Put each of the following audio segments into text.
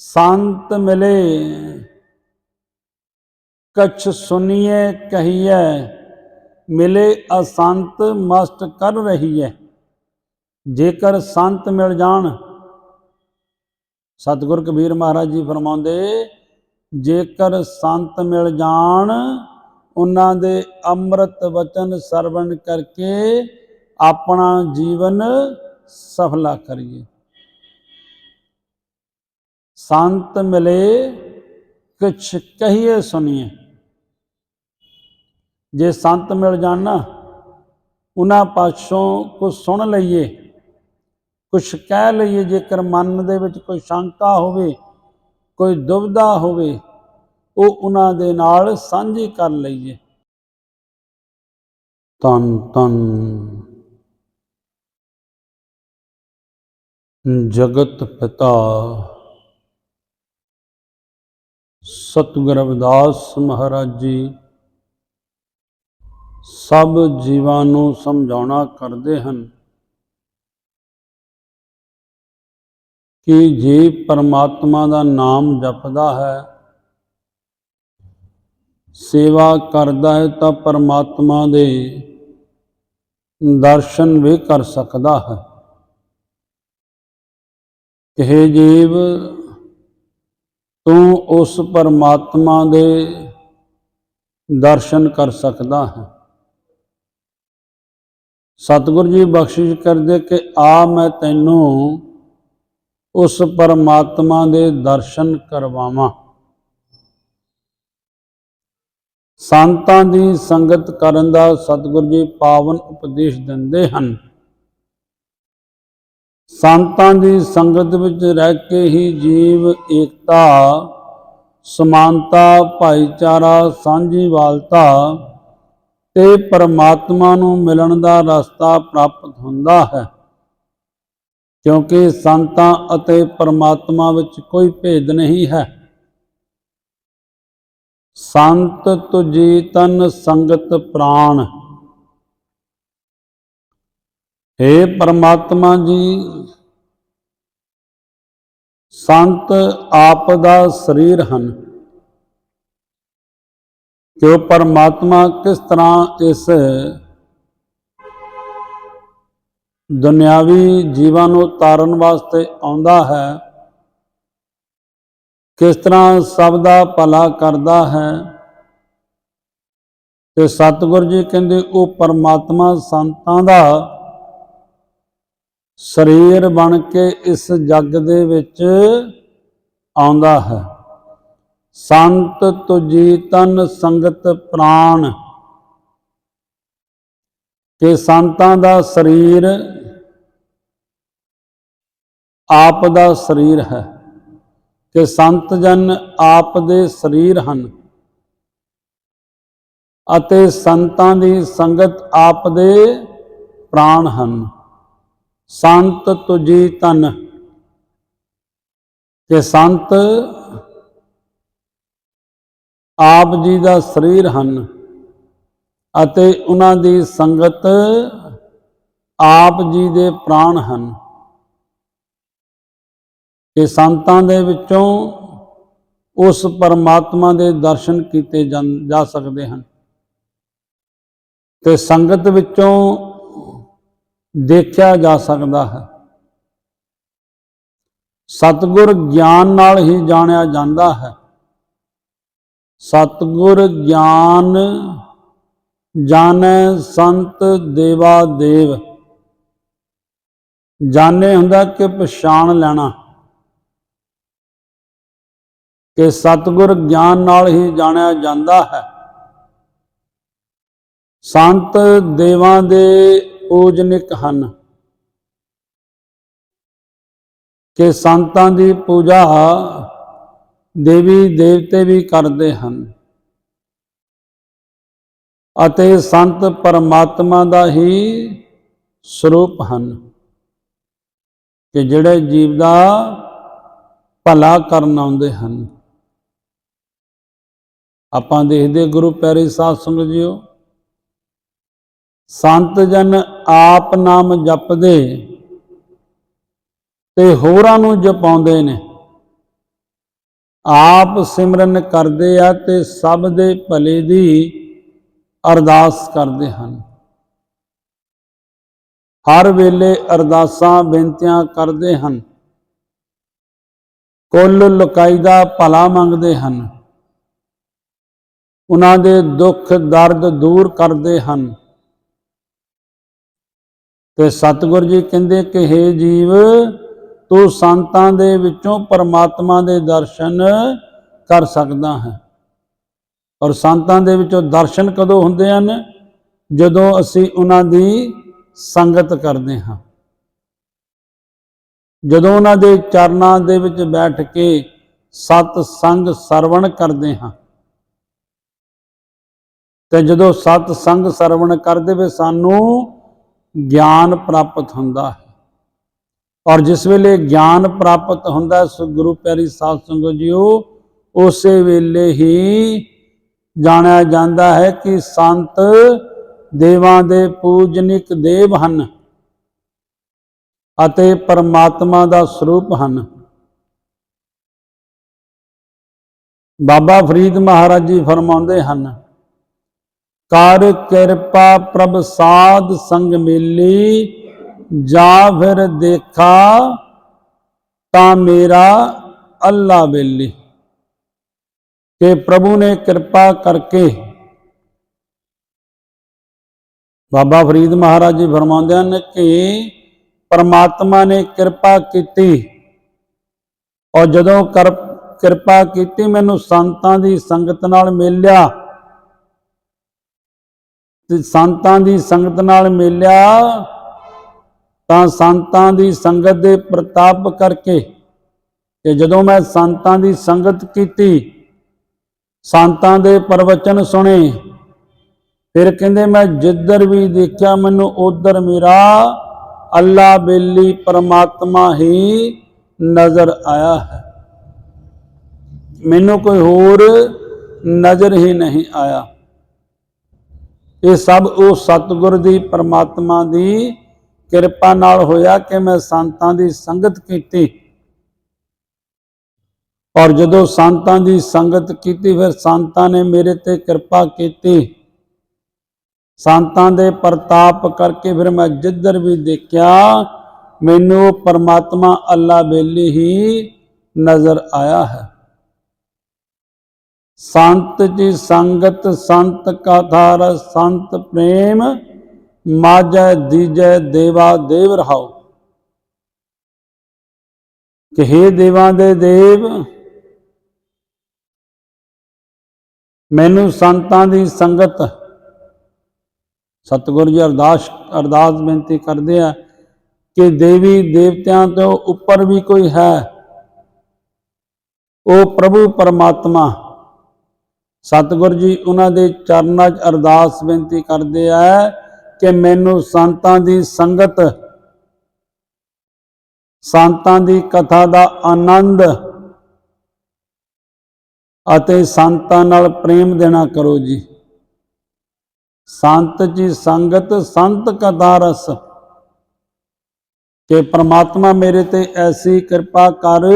ਸੰਤ ਮਿਲੇ। ਕਛ ਸੁਨੀਏ ਕਹੀਏ ਮਿਲੇ ਅਸੰਤ ਮਸਤ ਕਰ ਰਹੀ ਹੈ ਜੇਕਰ ਸੰਤ ਮਿਲ ਜਾਣ, ਸਤਿਗੁਰ ਕਬੀਰ ਮਹਾਰਾਜ ਜੀ ਫਰਮਾਉਂਦੇ, ਜੇਕਰ ਸੰਤ ਮਿਲ ਜਾਣ, ਉਹਨਾਂ ਦੇ ਅੰਮ੍ਰਿਤ ਵਚਨ ਸਰਵਣ ਕਰਕੇ ਆਪਣਾ ਜੀਵਨ ਸਫਲਾ ਕਰੀਏ। ਸੰਤ ਮਿਲੇ, ਕੁਛ ਕਹੀਏ ਸੁਣੀਏ। ਜੇ ਸੰਤ ਮਿਲ ਜਾਣ ਨਾ, ਉਹਨਾਂ ਪਾਸੋਂ ਕੁਝ ਸੁਣ ਲਈਏ, ਕੁਛ ਕਹਿ ਲਈਏ, ਜੇਕਰ ਮਨ ਦੇ ਵਿੱਚ ਕੋਈ ਸ਼ੰਕਾ ਹੋਵੇ, ਕੋਈ ਦੁਬਿਧਾ ਹੋਵੇ, ਉਹ ਉਹਨਾਂ ਦੇ ਨਾਲ ਸਾਂਝੀ ਕਰ ਲਈਏ। ਤਨ ਤਨ ਜਗਤ ਪਿਤਾ। ਸਤਿਗੁਰ ਰਵਿਦਾਸ ਮਹਾਰਾਜ ਜੀ, ਸਭ ਜੀਵਾਂ ਨੂੰ ਸਮਝਾਉਣਾ ਕਰਦੇ ਹਨ ਕਿ ਜੇ ਪਰਮਾਤਮਾ ਦਾ ਨਾਮ ਜਪਦਾ ਹੈ, ਸੇਵਾ ਕਰਦਾ ਹੈ ਤਾਂ ਪਰਮਾਤਮਾ ਦੇ ਦਰਸ਼ਨ ਵੀ ਕਰ ਸਕਦਾ ਹੈ। ਇਹ ਜੀਵ ਤੂੰ ਉਸ ਪਰਮਾਤਮਾ ਦੇ ਦਰਸ਼ਨ ਕਰ ਸਕਦਾ ਹੈ। ਸਤਿਗੁਰੂ ਜੀ ਬਖਸ਼ਿਸ਼ ਕਰਦੇ ਕਿ ਆ ਮੈਂ ਤੈਨੂੰ ਉਸ ਪਰਮਾਤਮਾ ਦੇ ਦਰਸ਼ਨ ਕਰਵਾਵਾਂ। ਸੰਤਾਂ ਦੀ ਸੰਗਤ ਕਰਨ ਦਾ ਸਤਿਗੁਰੂ ਜੀ ਪਾਵਨ ਉਪਦੇਸ਼ ਦਿੰਦੇ ਹਨ। ਸੰਤਾਂ ਦੀ ਸੰਗਤ ਵਿੱਚ ਰਹਿ ਕੇ ਹੀ ਜੀਵ ਏਕਤਾ, ਸਮਾਨਤਾ, ਭਾਈਚਾਰਾ ਸਾਂਝੀਵਾਲਤਾ ਤੇ ਪਰਮਾਤਮਾ ਨੂੰ ਮਿਲਣ ਦਾ ਰਸਤਾ ਪ੍ਰਾਪਤ ਹੁੰਦਾ ਹੈ। ਕਿਉਂਕਿ ਸੰਤਾਂ ਅਤੇ ਪਰਮਾਤਮਾ ਵਿੱਚ ਕੋਈ ਭੇਦ ਨਹੀਂ ਹੈ। ਸੰਤ ਤੁਜੀ ਤਨ ਸੰਗਤ ਪ੍ਰਾਣ हे ਪਰਮਾਤਮਾ ਜੀ, ਸੰਤ ਆਪ ਦਾ ਸਰੀਰ ਹਨ। ਕਿ ਉਹ ਪਰਮਾਤਮਾ ਕਿਸ ਤਰ੍ਹਾਂ ਇਸ ਦੁਨਿਆਵੀ ਜੀਵਾਂ ਨੂੰ ਤਾਰਨ ਵਾਸਤੇ ਆਉਂਦਾ ਹੈ, ਕਿਸ ਤਰ੍ਹਾਂ ਸਭ ਦਾ ਭਲਾ ਕਰਦਾ ਹੈ, ਤੇ ਸਤਿਗੁਰੂ ਜੀ ਕਹਿੰਦੇ, ਉਹ ਪਰਮਾਤਮਾ ਸੰਤਾਂ ਦਾ ਸਰੀਰ ਬਣ ਕੇ ਇਸ ਜੱਗ ਦੇ ਵਿੱਚ ਆਉਂਦਾ ਹੈ। ਸੰਤ ਤੁਜੀ ਤਨ ਸੰਗਤ ਪ੍ਰਾਣ ਕਿ ਸੰਤਾਂ ਦਾ ਸਰੀਰ ਆਪ ਦਾ ਸਰੀਰ ਹੈ। ਕਿ ਸੰਤ ਜਨ ਆਪ ਦੇ ਸਰੀਰ ਹਨ। ਅਤੇ ਸੰਤਾਂ ਦੀ ਸੰਗਤ ਆਪ ਦੇ ਪ੍ਰਾਣ ਹਨ। ਸੰਤ ਤੁਜੀ ਤਨ ਕਿ ਸੰਤ ਆਪ ਜੀ ਦਾ ਸਰੀਰ ਹਨ ਅਤੇ ਉਹਨਾਂ ਦੀ ਸੰਗਤ ਆਪ ਜੀ ਦੇ ਪ੍ਰਾਣ ਹਨ। ਕਿ ਸੰਤਾਂ ਦੇ ਵਿੱਚੋਂ ਉਸ ਪਰਮਾਤਮਾ ਦੇ ਦਰਸ਼ਨ ਕੀਤੇ ਜਾਣ- ਜਾ ਸਕਦੇ ਹਨ। ਤੇ ਸੰਗਤ ਵਿੱਚੋਂ ਦੇਖਿਆ ਜਾ ਸਕਦਾ ਹੈ। ਸਤਿਗੁਰ ਗਿਆਨ ਨਾਲ ਹੀ ਜਾਣਿਆ ਜਾਂਦਾ ਹੈ। ਸਤਿਗੁਰ ਗਿਆਨ ਜਾਣੈ ਸੰਤ ਦੇਵਾ ਦੇਵ। ਜਾਣੇ ਹੁੰਦਾ ਕਿ ਪਛਾਣ ਲੈਣਾ। ਕਿ ਸਤਿਗੁਰ ਗਿਆਨ ਨਾਲ ਹੀ ਜਾਣਿਆ ਜਾਂਦਾ ਹੈ। ਸੰਤ ਦੇਵਾਂ ਦੇ ਪੂਜਨਿਕ ਹਨ। ਕਿ ਸੰਤਾਂ ਦੀ ਪੂਜਾ ਦੇਵੀ ਦੇਵਤੇ ਵੀ ਕਰਦੇ ਹਨ। ਅਤੇ ਸੰਤ ਪਰਮਾਤਮਾ ਦਾ ਹੀ ਸਰੂਪ ਹਨ। ਕਿ ਜਿਹੜੇ ਜੀਵ ਦਾ ਭਲਾ ਕਰਨ ਆਉਂਦੇ ਹਨ। ਆਪਾਂ ਦੇਖਦੇ ਗੁਰੂ ਪਿਆਰੇ ਸਾਹਿਬ ਸਮਝਿਓ। ਸੰਤ ਜਨ ਆਪ ਨਾਮ ਜਪਦੇ ਤੇ ਹੋਰਾਂ ਨੂੰ ਜਪਾਉਂਦੇ ਨੇ। ਆਪ ਸਿਮਰਨ ਕਰਦੇ ਆ ਤੇ ਸਭ ਦੇ ਭਲੇ ਦੀ ਅਰਦਾਸ ਕਰਦੇ ਹਨ। ਹਰ ਵੇਲੇ ਅਰਦਾਸਾਂ, ਬੇਨਤੀਆਂ ਕਰਦੇ ਹਨ। ਕੁੱਲ ਲੁਕਾਈ ਦਾ ਭਲਾ ਮੰਗਦੇ ਹਨ। ਉਹਨਾਂ ਦੇ ਦੁੱਖ ਦਰਦ ਦੂਰ ਕਰਦੇ ਹਨ। ਤੇ ਸਤਿਗੁਰ ਜੀ ਕਹਿੰਦੇ ਕਿ हे ਜੀਵ, ਤੂੰ ਸੰਤਾਂ ਦੇ ਵਿੱਚੋਂ ਪਰਮਾਤਮਾ ਦੇ ਦਰਸ਼ਨ ਕਰ ਸਕਦਾ ਹੈ। ਔਰ ਸੰਤਾਂ ਦੇ ਵਿੱਚੋਂ ਦਰਸ਼ਨ ਕਦੋਂ ਹੁੰਦੇ ਹਨ? ਜਦੋਂ ਅਸੀਂ ਉਹਨਾਂ ਦੀ ਸੰਗਤ ਕਰਦੇ ਹਾਂ। ਜਦੋਂ ਉਹਨਾਂ ਦੇ ਚਰਨਾਂ ਦੇ ਵਿੱਚ ਬੈਠ ਕੇ ਸਤ ਸੰਗ ਸਰਵਣ ਕਰਦੇ ਹਾਂ। ਤੇ ਜਦੋਂ ਸਤ ਸੰਗ ਸਰਵਣ ਕਰਦੇ ਵੇ ਸਾਨੂੰ ਗਿਆਨ ਪ੍ਰਾਪਤ ਹੁੰਦਾ ਹੈ। ਔਰ ਜਿਸ ਵੇਲੇ ਗਿਆਨ ਪ੍ਰਾਪਤ ਹੁੰਦਾ ਹੈ ਸੋ ਗੁਰੂ ਪਿਆਰੀ ਸਾਧ ਸੰਗਤ ਜੀਓ, ਉਸੇ ਵੇਲੇ ਹੀ ਜਾਣਿਆ ਜਾਂਦਾ ਹੈ ਕਿ ਸੰਤ ਦੇਵਾਂ ਦੇ ਪੂਜਨਿਕ ਦੇਵ ਹਨ ਅਤੇ ਪਰਮਾਤਮਾ ਦਾ ਸਰੂਪ ਹਨ। ਬਾਬਾ ਫਰੀਦ ਮਹਾਰਾਜ ਜੀ ਫਰਮਾਉਂਦੇ ਹਨ ਕਰ ਕਿਰਪਾ ਪ੍ਰਭ ਸਾਧ ਸੰਗ ਮਿਲੀ, ਜਾ ਫਿਰ ਦੇਖਾ ਤਾਂ ਮੇਰਾ ਅੱਲਾ ਬੇਲੀ ਕਿ ਪ੍ਰਭੂ ਨੇ ਕਿਰਪਾ ਕਰਕੇ ਬਾਬਾ ਫਰੀਦ ਮਹਾਰਾਜ ਜੀ ਫਰਮਾਉਂਦੇ ਹਨ ਕਿ ਪਰਮਾਤਮਾ ਨੇ ਕਿਰਪਾ ਕੀਤੀ, ਔਰ ਜਦੋਂ ਕਰ, ਕਿਰਪਾ ਕੀਤੀ, ਮੈਨੂੰ ਸੰਤਾਂ ਦੀ ਸੰਗਤ ਨਾਲ ਮਿਲਿਆ। ਤੇ ਸੰਤਾਂ ਦੀ ਸੰਗਤ ਨਾਲ ਮਿਲਿਆ, ਤਾਂ ਸੰਤਾਂ ਦੀ ਸੰਗਤ ਦੇ ਪ੍ਰਤਾਪ ਕਰਕੇ ਤੇ ਜਦੋਂ ਮੈਂ ਸੰਤਾਂ ਦੀ ਸੰਗਤ ਕੀਤੀ, ਸੰਤਾਂ ਦੇ ਪ੍ਰਵਚਨ ਸੁਣੇ, ਫਿਰ ਕਹਿੰਦੇ ਮੈਂ ਜਿੱਧਰ ਵੀ ਦੇਖਿਆ ਮੈਨੂੰ ਉਧਰ ਮੇਰਾ ਅੱਲਾ ਬੇਲੀ ਪਰਮਾਤਮਾ ਹੀ ਨਜ਼ਰ ਆਇਆ ਹੈ। ਮੈਨੂੰ ਕੋਈ ਹੋਰ ਨਜ਼ਰ ਹੀ ਨਹੀਂ ਆਇਆ। ਇਹ ਸਭ ਉਹ ਸਤਿਗੁਰ ਦੀ ਪਰਮਾਤਮਾ ਦੀ ਕਿਰਪਾ ਨਾਲ ਹੋਇਆ ਕਿ ਮੈਂ ਸੰਤਾਂ ਦੀ ਸੰਗਤ ਕੀਤੀ। ਔਰ ਜਦੋਂ ਸੰਤਾਂ ਦੀ ਸੰਗਤ ਕੀਤੀ, ਫਿਰ ਸੰਤਾਂ ਨੇ ਮੇਰੇ ਤੇ ਕਿਰਪਾ ਕੀਤੀ। ਸੰਤਾਂ ਦੇ ਪ੍ਰਤਾਪ ਕਰਕੇ ਫਿਰ ਮੈਂ ਜਿੱਧਰ ਵੀ ਦੇਖਿਆ, ਮੈਨੂੰ ਪਰਮਾਤਮਾ ਅੱਲਾ ਬੇਲੀ ਹੀ ਨਜ਼ਰ ਆਇਆ ਹੈ। ਸੰਤ ਜੀ ਸੰਗਤ, ਸੰਤ ਕਥਾ ਰਸ ਸੰਤ ਪ੍ਰੇਮ, ਮਾਜੈ ਦੀਜੈ ਦੇਵਾ ਦੇਵ ਰਹਾਉ। ਕਿ हे ਦੇਵਾਂ ਦੇ ਦੇਵ, ਮੈਨੂੰ ਸੰਤਾਂ ਦੀ ਸੰਗਤ, ਸਤਿਗੁਰੂ ਜੀ ਅਰਦਾਸ ਅਰਦਾਸ ਬੇਨਤੀ ਕਰਦੇ ਆ ਕਿ ਦੇਵੀ ਦੇਵਤਿਆਂ ਤੋਂ ਉੱਪਰ ਵੀ ਕੋਈ ਹੈ, ਉਹ ਪ੍ਰਭੂ ਪਰਮਾਤਮਾ ਸਤਿਗੁਰ ਜੀ, ਉਹਨਾਂ ਦੇ ਚਰਨਾਂ 'ਚ ਅਰਦਾਸ ਬੇਨਤੀ ਕਰਦੇ ਆ ਕਿ ਮੈਨੂੰ ਸੰਤਾਂ ਦੀ ਸੰਗਤ, ਸੰਤਾਂ ਦੀ ਕਥਾ ਦਾ ਆਨੰਦ ਅਤੇ ਸੰਤਾਂ ਨਾਲ ਪ੍ਰੇਮ ਦੇਣਾ ਕਰੋ ਜੀ। ਸੰਤ ਜੀ ਸੰਗਤ, ਸੰਤ ਕਥਾ ਰਸ। ਕਿ ਪ੍ਰਮਾਤਮਾ ਮੇਰੇ ਤੇ ਐਸੀ ਕਿਰਪਾ ਕਰ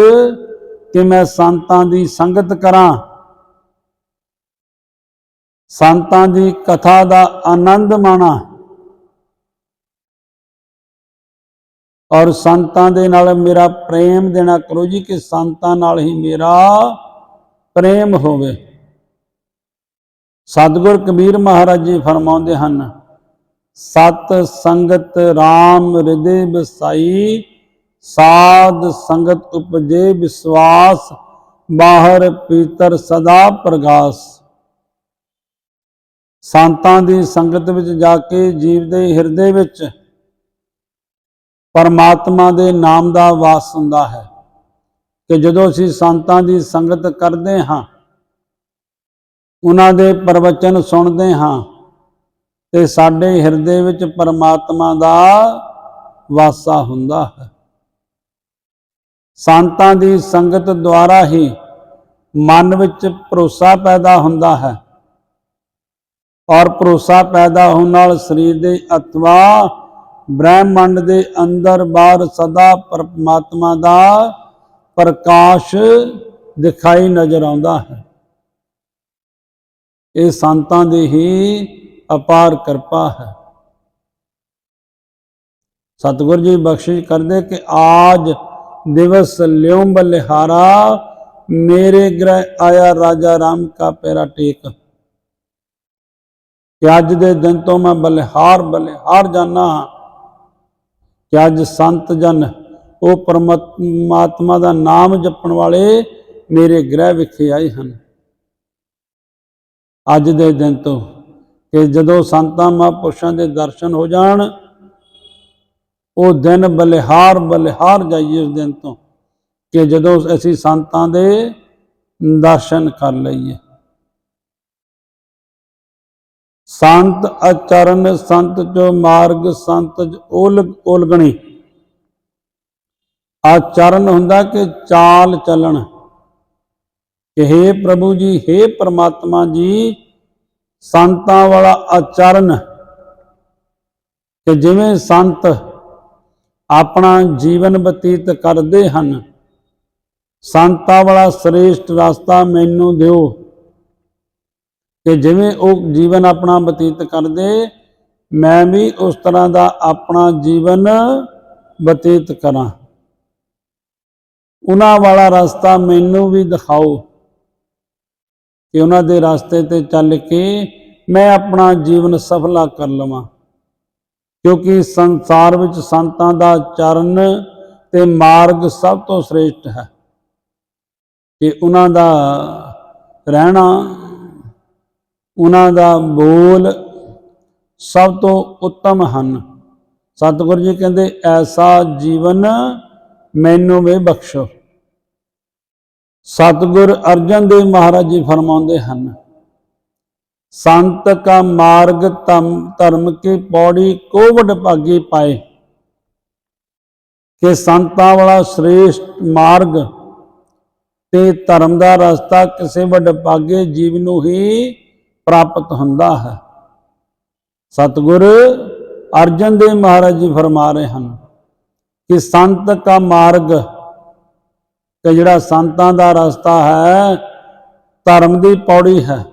ਕਿ ਮੈਂ ਸੰਤਾਂ ਦੀ ਸੰਗਤ ਕਰਾਂ। ਸੰਤਾਂ ਦੀ ਕਥਾ ਦਾ ਆਨੰਦ ਮਾਣਾ ਔਰ ਸੰਤਾਂ ਦੇ ਨਾਲ ਮੇਰਾ ਪ੍ਰੇਮ ਦੇਣਾ, ਕਰੋ ਜੀ ਕਿ ਸੰਤਾਂ ਨਾਲ ਹੀ ਮੇਰਾ ਪ੍ਰੇਮ ਹੋਵੇ। ਸਤਿਗੁਰ ਕਬੀਰ ਮਹਾਰਾਜ ਜੀ ਫਰਮਾਉਂਦੇ ਹਨ, ਸਤ ਸੰਗਤ RAM ਹਿਰਦੇ ਬਸਾਈ ਸਾਧ ਸੰਗਤ ਉਪਜੇ ਵਿਸਵਾਸ ਬਾਹਰ ਪੀਤਰ ਸਦਾ ਪ੍ਰਗਾਸ। ਸੰਤਾਂ ਦੀ ਸੰਗਤ ਵਿੱਚ ਜਾ ਕੇ ਜੀਵ ਦੇ ਹਿਰਦੇ ਵਿੱਚ ਪਰਮਾਤਮਾ ਦੇ ਨਾਮ ਦਾ ਵਾਸ ਹੁੰਦਾ ਹੈ ਕਿ ਜਦੋਂ ਅਸੀਂ ਸੰਤਾਂ ਦੀ ਸੰਗਤ ਕਰਦੇ ਹਾਂ, ਉਹਨਾਂ ਦੇ ਪ੍ਰਵਚਨ ਸੁਣਦੇ ਹਾਂ ਤੇ ਸਾਡੇ ਹਿਰਦੇ ਵਿੱਚ ਪਰਮਾਤਮਾ ਦਾ ਵਾਸਾ ਹੁੰਦਾ ਹੈ। ਸੰਤਾਂ ਦੀ ਸੰਗਤ ਦੁਆਰਾ ਹੀ ਮਨ ਵਿੱਚ ਭਰੋਸਾ ਪੈਦਾ ਹੁੰਦਾ ਹੈ ਔਰ ਭਰੋਸਾ ਪੈਦਾ ਹੋਣ ਨਾਲ ਸਰੀਰ ਦੇ ਅਥਵਾ ਬ੍ਰਹਿਮੰਡ ਦੇ ਅੰਦਰ ਬਾਹਰ ਸਦਾ ਪਰਮਾਤਮਾ ਦਾ ਪ੍ਰਕਾਸ਼ ਦਿਖਾਈ ਨਜ਼ਰ ਆਉਂਦਾ ਹੈ। ਇਹ ਸੰਤਾਂ ਦੀ ਹੀ ਅਪਾਰ ਕਿਰਪਾ ਹੈ। ਸਤਿਗੁਰ ਜੀ ਬਖਸ਼ਿਸ਼ ਕਰਦੇ ਕਿ ਆਜ ਦਿਵਸ ਲਿਉ ਬਲਿਹਾਰਾ ਮੇਰੇ ਗ੍ਰਹਿ ਆਇਆ ਰਾਜਾ ਰਾਮ ਕਾ ਪੈਰਾ ਟੇਕ। ਕਿ ਅੱਜ ਦੇ ਦਿਨ ਤੋਂ ਮੈਂ ਬਲਿਹਾਰ ਬਲਿਹਾਰ ਜਾਣਾ ਹਾਂ ਕਿ ਅੱਜ ਸੰਤ ਜਨ, ਉਹ ਪਰਮਾਤਮਾ ਦਾ ਨਾਮ ਜਪਣ ਵਾਲੇ ਮੇਰੇ ਗ੍ਰਹਿ ਵਿਖੇ ਆਏ ਹਨ। ਅੱਜ ਦੇ ਦਿਨ ਤੋਂ ਕਿ ਜਦੋਂ ਸੰਤਾਂ ਮਹਾਂਪੁਰਸ਼ਾਂ ਦੇ ਦਰਸ਼ਨ ਹੋ ਜਾਣ, ਉਹ ਦਿਨ ਬਲਿਹਾਰ ਬਲਿਹਾਰ ਜਾਈਏ ਉਸ ਦਿਨ ਤੋਂ ਕਿ ਜਦੋਂ ਅਸੀਂ ਸੰਤਾਂ ਦੇ ਦਰਸ਼ਨ ਕਰ ਲਈਏ। ਸੰਤ ਅਚਰਨ ਸੰਤ ਜੋ ਮਾਰਗ ਸੰਤ ਉਲਗ ਉਲਗਣੀ। ਆਚਰਨ ਹੁੰਦਾ ਕਿ ਚਾਲ ਚੱਲਣ। ਕਿ हे ਪ੍ਰਭੂ ਜੀ हे ਪ੍ਰਮਾਤਮਾ ਜੀ, ਸੰਤਾਂ ਵਾਲਾ ਆਚਰਨ ਕਿ ਜਿਵੇਂ ਸੰਤ ਆਪਣਾ ਜੀਵਨ ਬਤੀਤ ਕਰਦੇ ਹਨ, ਸੰਤਾਂ ਵਾਲਾ ਸ੍ਰੇਸ਼ਟ ਰਸਤਾ ਮੈਨੂੰ ਦਿਓ। ਕਿ ਜਿਵੇਂ ਉਹ ਜੀਵਨ ਆਪਣਾ ਬਤੀਤ ਕਰਦੇ, ਮੈਂ ਵੀ ਉਸ ਤਰ੍ਹਾਂ ਦਾ ਆਪਣਾ ਜੀਵਨ ਬਤੀਤ ਕਰਾਂ। ਉਹਨਾਂ ਵਾਲਾ ਰਸਤਾ ਮੈਨੂੰ ਵੀ ਦਿਖਾਓ ਕਿ ਉਹਨਾਂ ਦੇ ਰਸਤੇ ਤੇ ਚੱਲ ਕੇ ਮੈਂ ਆਪਣਾ ਜੀਵਨ ਸਫਲਾ ਕਰ ਲਵਾਂ। ਕਿਉਂਕਿ ਸੰਸਾਰ ਵਿੱਚ ਸੰਤਾਂ ਦਾ ਚਰਨ ਤੇ ਮਾਰਗ ਸਭ ਤੋਂ ਸ੍ਰੇਸ਼ਟ ਹੈ। ਕਿ ਉਹਨਾਂ ਦਾ ਰਹਿਣਾ ਉਹਨਾਂ ਦਾ ਬੋਲ ਸਭ ਤੋਂ ਉੱਤਮ ਹਨ। ਸਤਿਗੁਰੂ ਜੀ ਕਹਿੰਦੇ, ਐਸਾ ਜੀਵਨ ਮੈਨੂੰ ਵੀ ਬਖਸ਼ੋ। ਸਤਿਗੁਰ ਅਰਜਨ ਦੇਵ ਮਹਾਰਾਜ ਜੀ ਫਰਮਾਉਂਦੇ ਹਨ, ਸੰਤ ਕਾ ਮਾਰਗ ਧਮ, ਧਰਮ ਕੇ ਪੌੜੀ ਕੋਵਡ ਭਾਗੀ ਪਾਏ। ਕਿ ਸੰਤਾਂ ਵਾਲਾ ਸ੍ਰੇਸ਼ਟ ਮਾਰਗ ਤੇ ਧਰਮ ਦਾ ਰਸਤਾ ਕਿਸੇ ਵੱਡ ਭਾਗੇ ਜੀਵ ਨੂੰ ਹੀ ਪ੍ਰਾਪਤ ਹੁੰਦਾ ਹੈ। ਸਤਿਗੁਰ ਅਰਜਨ ਦੇਵ ਮਹਾਰਾਜ ਜੀ ਫਰਮਾ ਰਹੇ ਹਨ ਕਿ ਸੰਤ ਕਾ ਮਾਰਗ ਕਿ ਜਿਹੜਾ ਸੰਤਾਂ ਦਾ ਰਸਤਾ ਹੈ, ਧਰਮ ਦੀ ਪੌੜੀ ਹੈ।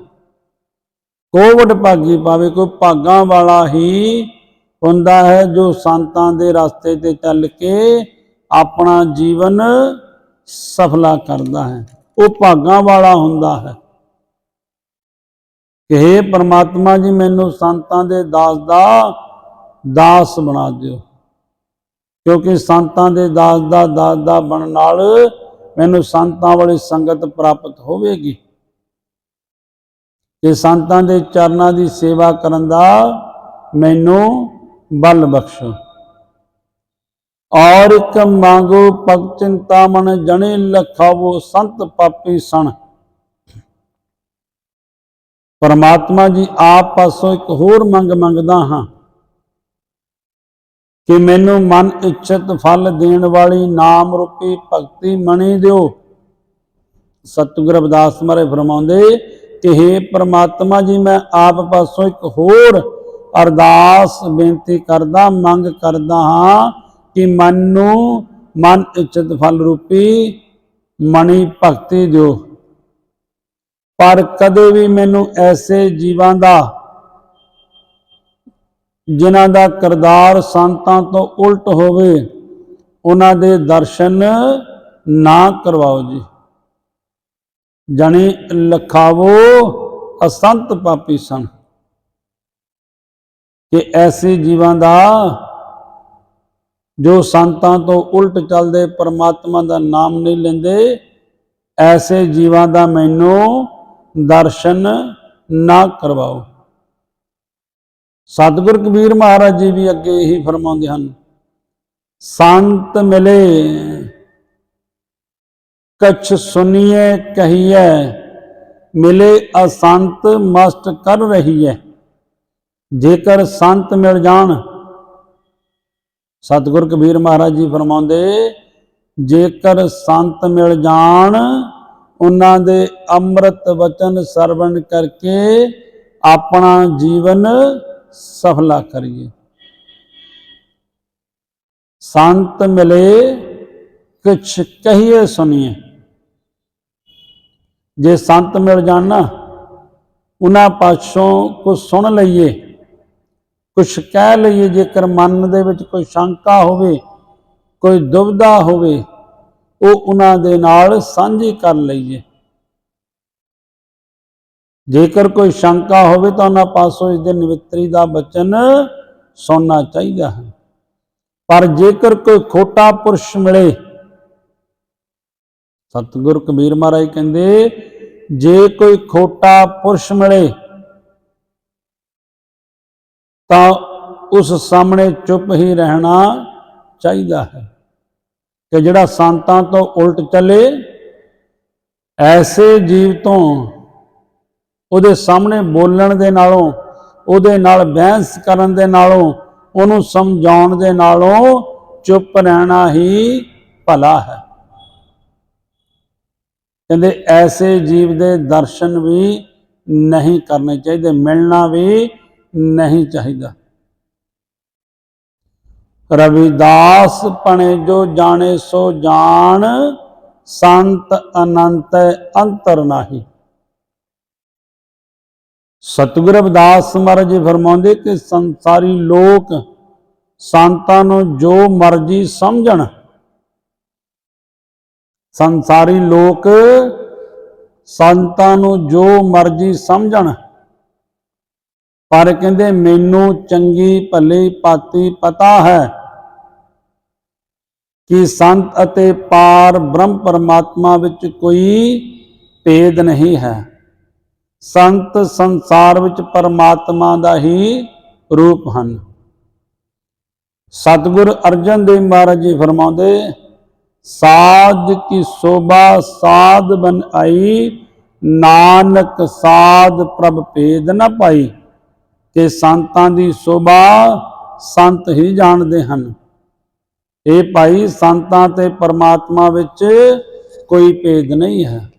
ਕੋਵਡ ਭਾਗੀ ਪਾਵੇ ਕੋਈ ਭਾਗਾਂ ਵਾਲਾ ਹੀ ਹੁੰਦਾ ਹੈ, ਜੋ ਸੰਤਾਂ ਦੇ ਰਸਤੇ ਤੇ ਚੱਲ ਕੇ ਆਪਣਾ ਜੀਵਨ ਸਫਲਾ ਕਰਦਾ ਹੈ। ਉਹ ਭਾਗਾਂ ਵਾਲਾ ਹੁੰਦਾ ਹੈ। ਕਿ हे ਪ੍ਰਮਾਤਮਾ ਜੀ, ਮੈਨੂੰ ਸੰਤਾਂ ਦੇ ਦਾਸ ਦਾ ਦਾਸ ਬਣਾ ਦਿਓ। ਕਿਉਂਕਿ ਸੰਤਾਂ ਦੇ ਦਾਸ ਦਾ ਦਾਸ ਦਾ ਬਣਨ ਨਾਲ ਮੈਨੂੰ ਸੰਤਾਂ ਵਾਲੀ ਸੰਗਤ ਪ੍ਰਾਪਤ ਹੋਵੇਗੀ। ਕਿ ਸੰਤਾਂ ਦੇ ਚਰਨਾਂ ਦੀ ਸੇਵਾ ਕਰਨ ਦਾ ਮੈਨੂੰ ਬਲ ਬਖਸ਼ੋ। ਔਰ ਇੱਕ ਮੰਗੋ ਭਗਤ ਚਿੰਤਾ ਮਨ ਜਣੇ ਲਖਾਵੋ ਸੰਤ ਪਾਪੀ ਸਣ। ਪਰਮਾਤਮਾ ਜੀ, ਆਪ ਪਾਸੋਂ ਇੱਕ ਹੋਰ ਮੰਗ ਮੰਗਦਾ ਹਾਂ ਕਿ ਮੈਨੂੰ ਮਨ ਇੱਛਤ ਫਲ ਦੇਣ ਵਾਲੀ ਨਾਮ ਰੂਪੀ ਭਗਤੀ ਮਣੀ ਦਿਓ। ਸਤਿਗੁਰ ਰਵਿਦਾਸ ਮਾਰੇ ਫਰਮਾਉਂਦੇ, ਕਿ हे ਪਰਮਾਤਮਾ ਜੀ, ਮੈਂ ਆਪ ਪਾਸੋਂ ਇੱਕ ਹੋਰ ਅਰਦਾਸ ਬੇਨਤੀ ਕਰਦਾ, ਮੰਗ ਕਰਦਾ ਹਾਂ ਕਿ ਮਨ ਨੂੰ ਮਨ ਇੱਛਤ ਫਲ ਰੂਪੀ ਮਣੀ ਭਗਤੀ ਦਿਓ। ਪਰ ਕਦੇ ਵੀ ਮੈਨੂੰ ਐਸੇ ਜੀਵਾਂ ਦਾ, ਜਿਨ੍ਹਾਂ ਦਾ ਕਰਦਾਰ ਸੰਤਾਂ ਤੋਂ ਉਲਟ ਹੋਵੇ, ਉਹਨਾਂ ਦੇ ਦਰਸ਼ਨ ਨਾ ਕਰਵਾਓ ਜੀ। ਜਣੀ ਲਖਾਵੋ ਅਸੰਤ ਪਾਪੀ ਸਨ ਕਿ ਐਸੇ ਜੀਵਾਂ ਦਾ, ਜੋ ਸੰਤਾਂ ਤੋਂ ਉਲਟ ਚੱਲਦੇ ਪਰਮਾਤਮਾ ਦਾ ਨਾਮ ਨਹੀਂ ਲੈਂਦੇ, ਐਸੇ ਜੀਵਾਂ ਦਾ ਮੈਨੂੰ ਦਰਸ਼ਨ ਨਾ ਕਰਵਾਓ। ਸਤਿਗੁਰ ਕਬੀਰ ਮਹਾਰਾਜ ਜੀ ਵੀ ਅੱਗੇ ਇਹੀ ਫਰਮਾਉਂਦੇ ਹਨ, ਸੰਤ ਮਿਲੇ, ਕਛ ਸੁਨੀਏ ਕਹੀਏ ਮਿਲੇ ਅਸੰਤ ਮਸਤ ਕਰ ਰਹੀ ਹੈ ਜੇਕਰ ਸੰਤ ਮਿਲ ਜਾਣ, ਸਤਿਗੁਰ ਕਬੀਰ ਮਹਾਰਾਜ ਜੀ ਫਰਮਾਉਂਦੇ, ਜੇਕਰ ਸੰਤ ਮਿਲ ਜਾਣ ਉਹਨਾਂ ਦੇ ਅੰਮ੍ਰਿਤ ਵਚਨ ਸਰਵਣ ਕਰਕੇ ਆਪਣਾ ਜੀਵਨ ਸਫਲਾ ਕਰੀਏ। ਸੰਤ ਮਿਲੇ, ਕੁਛ ਕਹੀਏ ਸੁਣੀਏ। ਜੇ ਸੰਤ ਮਿਲ ਜਾਣ ਨਾ, ਉਹਨਾਂ ਪਾਸੋਂ ਕੁਝ ਸੁਣ ਲਈਏ ਕੁਝ ਕਹਿ ਲਈਏ, ਜੇਕਰ ਮਨ ਦੇ ਵਿੱਚ ਕੋਈ ਸ਼ੰਕਾ ਹੋਵੇ, ਕੋਈ ਦੁਬਿਧਾ ਹੋਵੇ ਉਹ ਉਹਨਾਂ ਦੇ ਨਾਲ ਸਾਂਝੀ ਕਰ ਲਈਏ। ਜੇਕਰ ਕੋਈ ਸ਼ੰਕਾ ਹੋਵੇ ਤਾਂ ਉਹਨਾਂ ਪਾਸੋਂ ਇਸ ਦੇ ਨਿਵਿਤਰੀ ਦਾ ਬਚਨ ਸੁਣਨਾ ਚਾਹੀਦਾ ਹੈ। ਪਰ ਜੇਕਰ ਕੋਈ ਖੋਟਾ ਪੁਰਸ਼ ਮਿਲੇ, ਸਤਿਗੁਰ ਕਬੀਰ ਮਹਾਰਾਜ ਕਹਿੰਦੇ, ਜੇ ਕੋਈ ਖੋਟਾ ਪੁਰਸ਼ ਮਿਲੇ, ਤਾਂ ਉਸ ਸਾਹਮਣੇ ਚੁੱਪ ਹੀ ਰਹਿਣਾ ਚਾਹੀਦਾ ਹੈ। ਕਿ ਜਿਹੜਾ ਸੰਤਾਂ ਤੋਂ ਉਲਟ ਚੱਲੇ, ਐਸੇ ਜੀਵ ਤੋਂ ਉਹਦੇ ਸਾਹਮਣੇ ਬੋਲਣ ਦੇ ਨਾਲੋਂ, ਉਹਦੇ ਨਾਲ ਬਹਿਸ ਕਰਨ ਦੇ ਨਾਲੋਂ, ਉਹਨੂੰ ਸਮਝਾਉਣ ਦੇ ਨਾਲੋਂ ਚੁੱਪ ਰਹਿਣਾ ਹੀ ਭਲਾ ਹੈ। ਕਹਿੰਦੇ ਐਸੇ ਜੀਵ ਦੇ ਦਰਸ਼ਨ ਵੀ ਨਹੀਂ ਕਰਨੇ ਚਾਹੀਦੇ, ਮਿਲਣਾ ਵੀ ਨਹੀਂ ਚਾਹੀਦਾ। ਰਵਿਦਾਸ ਪਣੇ ਜੋ ਜਾਣੇ ਸੋ ਜਾਣ, ਸੰਤ ਅਨੰਤ ਅੰਤਰ ਨਾਹੀ। ਸਤਿਗੁਰ ਰਵਿਦਾਸ ਮਹਾਰਾਜ ਜੀ ਫਰਮਾਉਂਦੇ ਕਿ ਸੰਸਾਰੀ ਲੋਕ ਸੰਤਾਂ ਨੂੰ ਜੋ ਮਰਜ਼ੀ ਸਮਝਣ। ਸੰਸਾਰੀ ਲੋਕ ਸੰਤਾਂ ਨੂੰ ਜੋ ਮਰਜ਼ੀ ਸਮਝਣ। ਪਰ ਕਹਿੰਦੇ, ਮੈਨੂੰ ਚੰਗੀ ਭਲੀ ਪਾਤੀ ਪਤਾ ਹੈ ਕਿ ਸੰਤ ਅਤੇ ਪਾਰ ਬ੍ਰਹਮ ਪਰਮਾਤਮਾ ਵਿੱਚ ਕੋਈ ਭੇਦ ਨਹੀਂ ਹੈ। ਸੰਤ ਸੰਸਾਰ ਵਿੱਚ ਪਰਮਾਤਮਾ ਦਾ ਹੀ ਰੂਪ ਹਨ। ਸਤਿਗੁਰ ਅਰਜਨ ਦੇਵ ਮਹਾਰਾਜ ਜੀ ਫਰਮਾਉਂਦੇ, ਸਾਧ ਕੀ ਸੋਭਾ ਸਾਧ ਬਨ ਆਈ, ਨਾਨਕ ਸਾਧ ਪ੍ਰਭ ਭੇਦ ਨਾ ਪਾਈ। ਕਿ ਸੰਤਾਂ ਦੀ ਸੋਭਾ ਸੰਤ ਹੀ ਜਾਣਦੇ ਹਨ। ਇਹ ਭਾਈ ਸੰਤਾਂ ਤੇ ਪਰਮਾਤਮਾ ਵਿੱਚ ਕੋਈ ਭੇਦ ਨਹੀਂ ਹੈ।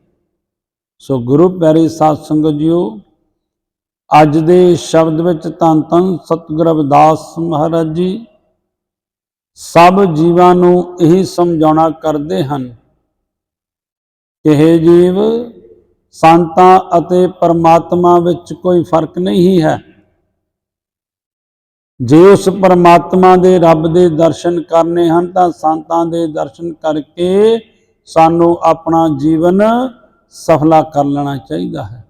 ਸੋ ਗੁਰੂ ਪਿਆਰੇ ਸਾਧ ਸੰਗਤ ਜੀਓ, ਅੱਜ ਦੇ ਸ਼ਬਦ ਵਿੱਚ ਧੰਨ ਧੰਨ ਸਤਿਗੁਰ ਅਵਦਾਸ ਮਹਾਰਾਜ ਜੀ, ਸਭ ਜੀਵਾਂ ਨੂੰ ਇਹੀ ਸਮਝਾਉਣਾ ਕਰਦੇ ਹਨ ਕਿ ਇਹ ਜੀਵ, ਸੰਤਾਂ ਅਤੇ ਪਰਮਾਤਮਾ ਵਿੱਚ ਕੋਈ ਫ਼ਰਕ ਨਹੀਂ ਹੈ। ਜੇ ਉਸ ਪਰਮਾਤਮਾ ਦੇ ਰੱਬ ਦੇ ਦਰਸ਼ਨ ਕਰਨੇ ਹਨ ਤਾਂ ਸੰਤਾਂ ਦੇ ਦਰਸ਼ਨ ਕਰਕੇ ਸਾਨੂੰ ਆਪਣਾ ਜੀਵਨ ਸਫਲਾ ਕਰ ਲੈਣਾ ਚਾਹੀਦਾ ਹੈ।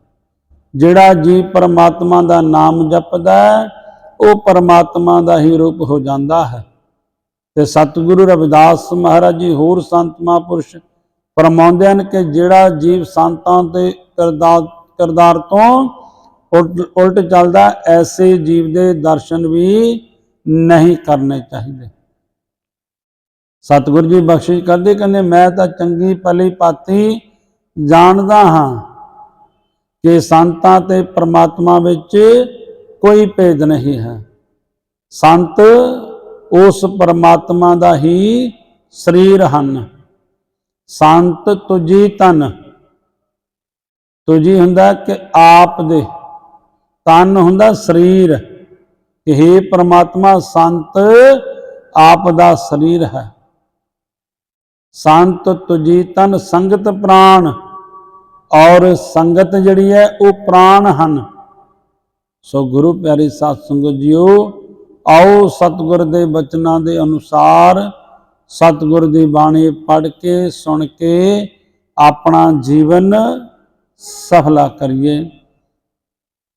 ਜਿਹੜਾ ਜੀ ਪਰਮਾਤਮਾ ਦਾ ਨਾਮ ਜਪਦਾ ਉਹ ਪਰਮਾਤਮਾ ਦਾ ਹੀ ਰੂਪ ਹੋ ਜਾਂਦਾ ਹੈ। ਤੇ ਸਤਿਗੁਰੂ ਰਵਿਦਾਸ ਮਹਾਰਾਜ ਜੀ ਹੋਰ ਸੰਤ ਮਹਾਂਪੁਰਸ਼ ਫਰਮਾਉਂਦੇ ਹਨ ਕਿ ਜਿਹੜਾ ਜੀਵ ਸੰਤਾਂ ਤੇ ਕਰਦਾਰ ਕਰਦਾਰ ਤੋਂ ਉਲਟ ਉਲਟ ਚੱਲਦਾ, ਐਸੇ ਜੀਵ ਦੇ ਦਰਸ਼ਨ ਵੀ ਨਹੀਂ ਕਰਨੇ ਚਾਹੀਦੇ। ਸਤਿਗੁਰੂ ਜੀ ਬਖਸ਼ਿਸ਼ ਕਰਦੇ, ਕਹਿੰਦੇ, ਮੈਂ ਤਾਂ ਚੰਗੀ ਭਲੀ ਪਾਤੀ ਜਾਣਦਾ ਹਾਂ ਕਿ ਸੰਤਾਂ ਤੇ ਪਰਮਾਤਮਾ ਵਿੱਚ ਕੋਈ ਭੇਦ ਨਹੀਂ ਹੈ। ਸੰਤ ਉਸ ਪਰਮਾਤਮਾ ਦਾ ਹੀ ਸਰੀਰ ਹਨ। ਸੰਤ ਤੁਜੀ ਤਨ ਤੁਜੀ ਹੁੰਦਾ ਕਿ ਆਪ ਦੇ। ਤਨ ਹੁੰਦਾ ਸਰੀਰ। ਕਿ हे ਪ੍ਰਮਾਤਮਾ ਸੰਤ ਆਪ ਦਾ ਸਰੀਰ ਹੈ। ਸੰਤ ਤੁਜੀ ਤਨ ਸੰਗਤ ਪ੍ਰਾਣ, ਔਰ ਸੰਗਤ ਜਿਹੜੀ ਹੈ ਉਹ ਪ੍ਰਾਣ ਹਨ। ਸੋ ਗੁਰੂ ਪਿਆਰੀ ਸਾਧ ਸੰਗਤ ਜੀਓ, ਆਓ ਸਤਿਗੁਰ ਦੇ ਬਚਨਾਂ ਦੇ ਅਨੁਸਾਰ ਸਤਿਗੁਰ ਦੀ ਬਾਣੀ ਪੜ੍ਹ ਕੇ, ਸੁਣ ਕੇ ਆਪਣਾ ਜੀਵਨ ਸਫਲਾ ਕਰੀਏ।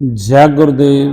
ਜੈ ਗੁਰਦੇਵ